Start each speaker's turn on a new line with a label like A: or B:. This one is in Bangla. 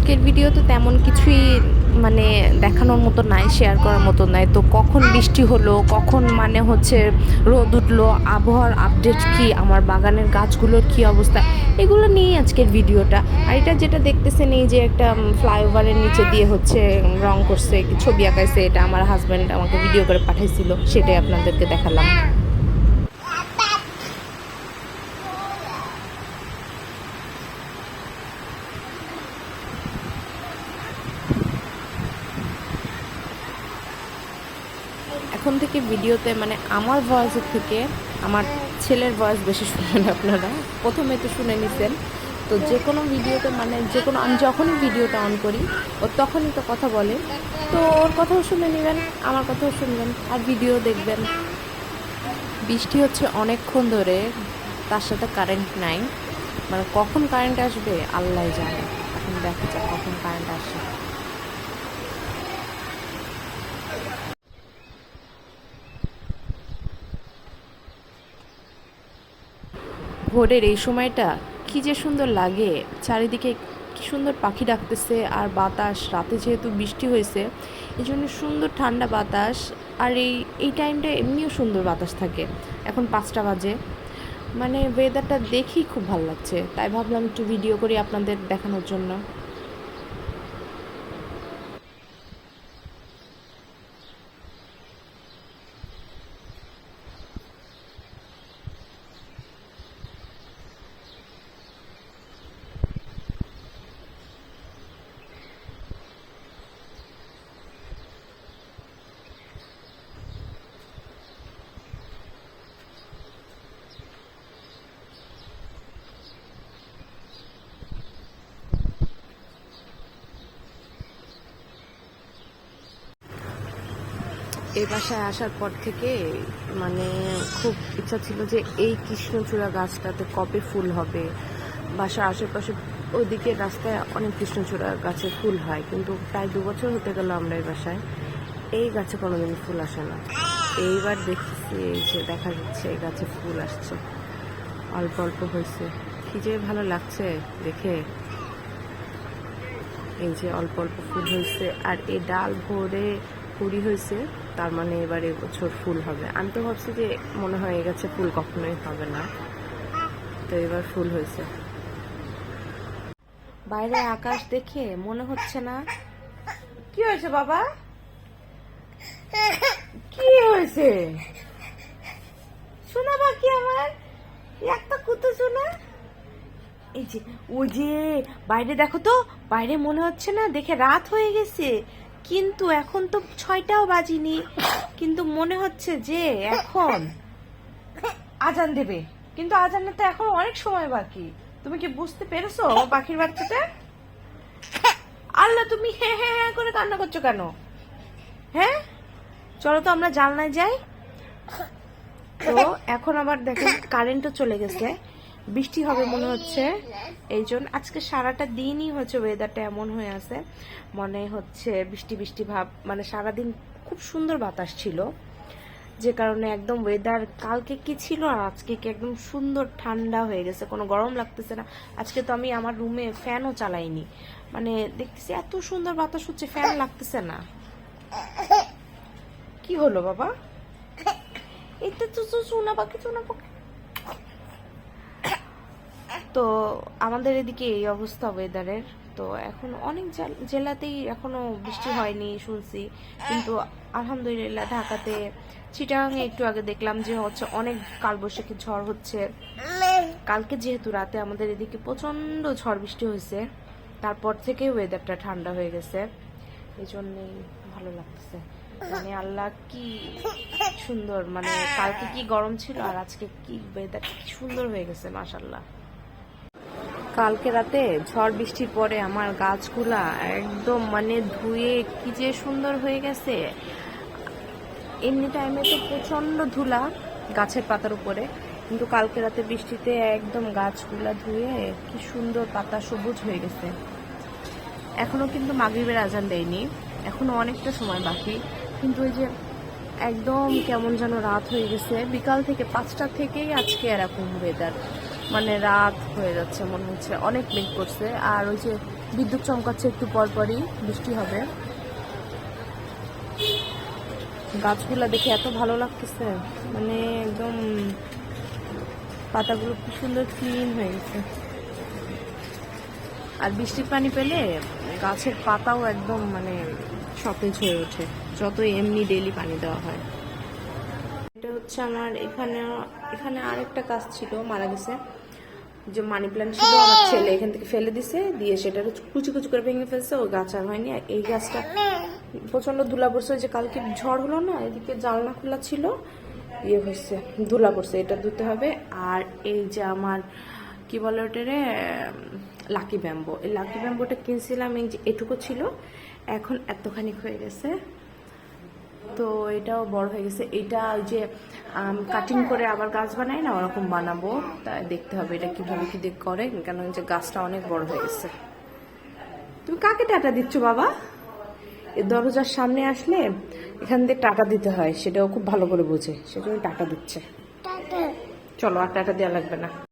A: আজকের ভিডিও তো তেমন কিছুই মানে দেখানোর মতো নাই শেয়ার করার মতো নাই। তো কখন বৃষ্টি হলো, কখন মানে হচ্ছে রোদ উঠল, আবহাওয়ার আপডেট কি, আমার বাগানের গাছগুলোর কি অবস্থা, এগুলো নিয়েই আজকের ভিডিওটা আর এটা যেটা দেখতেছেন, এই যে একটা ফ্লাইওভারের নিচে দিয়ে হচ্ছে রং করছে, ছবি আঁকাইছে, এটা আমার হাজব্যান্ড আমাকে ভিডিও করে পাঠাইছিল, সেটাই আপনাদেরকে দেখালাম। এখন থেকে ভিডিওতে মানে আমার ভয়েসের থেকে আমার ছেলের ভয়েস বেশি শুনবেন আপনারা। প্রথমে তো শুনে নিছেন। তো যে কোনো ভিডিওতে মানে যে কোনো, আমি যখনই ভিডিওটা অন করি, ও তখনই তো কথা বলে। তো ওর কথাও শুনে নেবেন, আমার কথাও শুনবেন, আর ভিডিও দেখবেন। বৃষ্টি হচ্ছে অনেকক্ষণ ধরে, তার সাথে কারেন্ট নাই। মানে কখন কারেন্ট আসবে, আল্লাহ জানে। এখন দেখা যাক কখন কারেন্ট আসে। ভোরের এই সময়টা কি যে সুন্দর লাগে। চারিদিকে কি সুন্দর পাখি ডাকতেছে আর বাতাস, রাতে যেহেতু বৃষ্টি হয়েছে এই জন্য সুন্দর ঠান্ডা বাতাস। আর এই এই টাইমটা এমনিও সুন্দর বাতাস থাকে। এখন পাঁচটা বাজে। মানে ওয়েদারটা দেখেই খুব ভালো লাগছে। তাই ভাবলাম একটু ভিডিও করি আপনাদের দেখানোর জন্য। এই বাসায় আসার পর থেকে মানে খুব ইচ্ছা ছিল যে এই কৃষ্ণচূড়া গাছটাতে কবে ফুল হবে। বাসার আশেপাশে ওদিকে রাস্তায় অনেক কৃষ্ণচূড়া গাছে ফুল হয়, কিন্তু প্রায় দু বছর হতে গেল আমরা এই বাসায়। এই গাছে কোনোদিন ফুল আসে না। এইবার দেখছি এই যে দেখা যাচ্ছে এই গাছে ফুল আসছে। অল্প অল্প হয়েছে। কি যে ভালো লাগছে দেখে। এই যে অল্প অল্প ফুল হয়েছে। আর এই ডাল ভরে কুড়ি হয়েছে, তার মানে এবার এবছর ফুল হবে। আমি তো ভাবছি যে মনে হয় এই গাছে ফুল কখনোই হবে না। তো এবার ফুল হয়েছে। বাইরে আকাশ দেখে মনে হচ্ছে না। কি হয়েছে বাবা? কি হয়েছে? শোনা বাকি আমার? একটা কুতো শোনা? এই যে, ওই যে, বাইরে দেখো তো, বাইরে মনে হচ্ছে না, দেখে রাত হয়ে গেছে। কিন্তু এখন তো ছয়টাও বাজিনি। কিন্তু মনে হচ্ছে যে এখন আজান দেবে। কিন্তু আজানের তো এখন অনেক সময় বাকি। তুমি কি বুঝতে পেরেছ পাখির বাচ্চাটা? আল্লাহ, তুমি হ্যাঁ হ্যাঁ হ্যাঁ করে কান্না করছ কেন? হ্যাঁ? চলো তো আমরা জানলায় যাই। তো এখন আবার দেখেন কারেন্টও চলে গেছে। বৃষ্টি হবে মনে হচ্ছে। এই জন্য আজকে সারাটা দিনই হচ্ছে ওয়েদারটা এমন হয়ে আছে। মনে হচ্ছে বৃষ্টি বৃষ্টি ভাব মানে সারাদিন খুব সুন্দর বাতাস ছিল। যে কারণে একদম ওয়েদার কালকে কি ছিল আর আজকে কি একদম সুন্দর ঠান্ডা হয়ে গেছে। কোনো গরম লাগতেছে না। আজকে তো আমি আমার রুমে ফ্যানও চালাইনি। মানে দেখতেছি এত সুন্দর বাতাস হচ্ছে ফ্যান লাগতেছে না। কি হলো বাবা? এটা তো সোনা পাখি সোনা পাখি। তো আমাদের এদিকে এই অবস্থা ওয়েদারের তো এখন অনেক জেলাতেই এখনও বৃষ্টি হয়নি, শুনছি। কিন্তু আলহামদুলিল্লাহ ঢাকাতে চিটাগাংয়ে একটু আগে দেখলাম যে হচ্ছে অনেক কালবৈশাখী ঝড় হচ্ছে। কালকে যেহেতু রাতে আমাদের এদিকে প্রচণ্ড ঝড় বৃষ্টি হয়েছে, তারপর থেকে ওয়েদারটা ঠান্ডা হয়ে গেছে। এই জন্যই ভালো লাগতেছে। মানে আল্লাহ কি সুন্দর মানে কালকে কি গরম ছিল আর আজকে কি ওয়েদার কি সুন্দর হয়ে গেছে মাশাল্লাহ কালকে রাতে ঝড় বৃষ্টির পরে আমার গাছগুলা একদম মানে ধুয়ে কি যে সুন্দর হয়ে গেছে। এমনি টাইমে তো প্রচণ্ড ধুলা গাছের পাতার উপরে, কিন্তু কালকে রাতে বৃষ্টিতে একদম গাছগুলা ধুয়ে কি সুন্দর পাতা সবুজ হয়ে গেছে। এখনও কিন্তু মাগরিবের আজান দেয়নি, এখনও অনেকটা সময় বাকি, কিন্তু ওই যে একদম কেমন যেন রাত হয়ে গেছে। বিকাল থেকে পাঁচটা থেকেই আজকে এরকম ওয়েদার মানে রাত হয়ে যাচ্ছে, মনে হচ্ছে। অনেক মেঘ করছে। আর ওই যে বিদ্যুৎ চমকাচ্ছে একটু পরপরই, বৃষ্টি হবে। গাছগুলা দেখে এত ভালো লাগতেছে। মানে একদম পাতাগুলো কি সুন্দর ক্লিন হয়ে গেছে। আর বৃষ্টির পানি পেলে গাছের পাতাও একদম মানে সতেজ হয়ে ওঠে যত এমনি ডেলি পানি দেওয়া হয়। হচ্ছে আমার এখানে এখানে আরেকটা গাছ ছিল, মারা গেছে। যে মানি প্ল্যান্ট ছিল, আমার ছেলে এখান থেকে ফেলে দিছে, দিয়ে সেটা কুচি কুচি করে ভেঙে ফেলছে ও গাছ আর হয়নি। এই গাছটা প্রচণ্ড ধুলা পড়ছে যে কালকে ঝড় হলো না, এদিকে জানলা খোলা ছিল ইয়ে হয়েছে, ধুলা পড়ছে, এটা ধুতে হবে। আর এই যে আমার, কি বলে ওটা রে, লাকি ব্যাম্বো, এই লাকি ব্যাম্বোটা কিনছিলাম, এই যে এটুকু ছিল, এখন এতখানি হয়ে গেছে। তো এটাও বড় হয়ে গেছে। এটা ওই যে কাটিং করে আবার গাছ বানাই না ওরকম বানাবো। তাই দেখতে হবে এটা কীভাবে কি দেখ করে কেন যে গাছটা অনেক বড় হয়ে গেছে। তুমি কাকে টাটা দিচ্ছ বাবা? এ দরজার সামনে আসলে এখান দিয়ে টাটা দিতে হয় সেটাও খুব ভালো করে বোঝে সেজন্য টাটা দিচ্ছে। চলো আর টাটা দেওয়া লাগবে না।